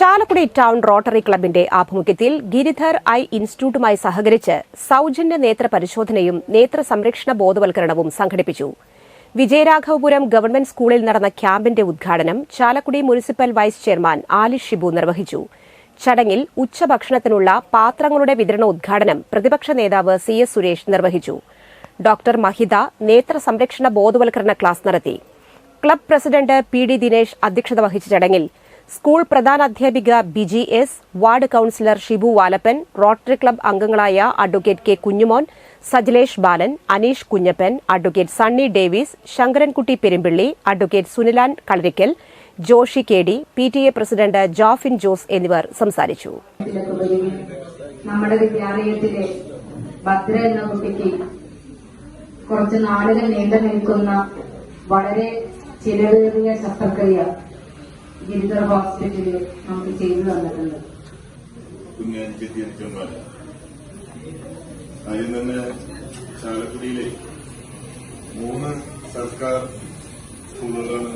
Chalakudy town rotary ക്ലബിന്റെ ആഭിമുഖ്യത്തിൽ Giridhar I ഇൻസ്റ്റിറ്റ്യൂട്ടുമായി സഹകരിച്ച് സൌജന്യ നേത്ര പരിശോധനയും നേത്ര സംരക്ഷണ ബോധവൽക്കരണവും സംഘടിപ്പിച്ചു. വിജയരാഘവപുരം ഗവൺമെന്റ് സ്കൂളിൽ നടന്ന ക്യാമ്പിന്റെ ഉദ്ഘാടനം Chalakudy municipal vice chairman Ali Shibu നിർവഹിച്ചു. ചടങ്ങിൽ ഉച്ചഭക്ഷണത്തിനുള്ള പാത്രങ്ങളുടെ വിതരണ ഉദ്ഘാടനം പ്രതിപക്ഷ നേതാവ് സി എസ് സുരേഷ് നിർവഹിച്ചു. ഡോക്ടർ മഹിത നേത്ര സംരക്ഷണ ബോധവൽക്കരണ ക്ലാസ് നടത്തി. Club president P D Dinesh അധ്യക്ഷത വഹിച്ച ചടങ്ങിൽ school പ്രധാനാധ്യാപിക Biji S ward councillor Shibu Valappan Rotary club അംഗങ്ങളായ advocate K Kunjumon Sajalesh Balan Aneesh Kunjappan advocate Sunny Davis Sankarankutty Perumpilly advocate Sunilan Kalarikkal Joshy K D P T A president Jofin Jose എന്നിവർ സംസാരിച്ചു. നമ്മുടെ വിദ്യാലയത്തിലെ എന്ന കുറച്ച് നാളുകൾ നീണ്ടു നിൽക്കുന്ന വളരെ ചിലവേറിയ ശസ്ത്രക്രിയ ഗിരിധർ ഹോസ്പിറ്റലിൽ നമുക്ക് ചെയ്തു തന്നിട്ടുണ്ട്. ആദ്യം തന്നെ ചാലക്കുടിയിലെ മൂന്ന് സർക്കാർ സ്കൂളുകളാണ്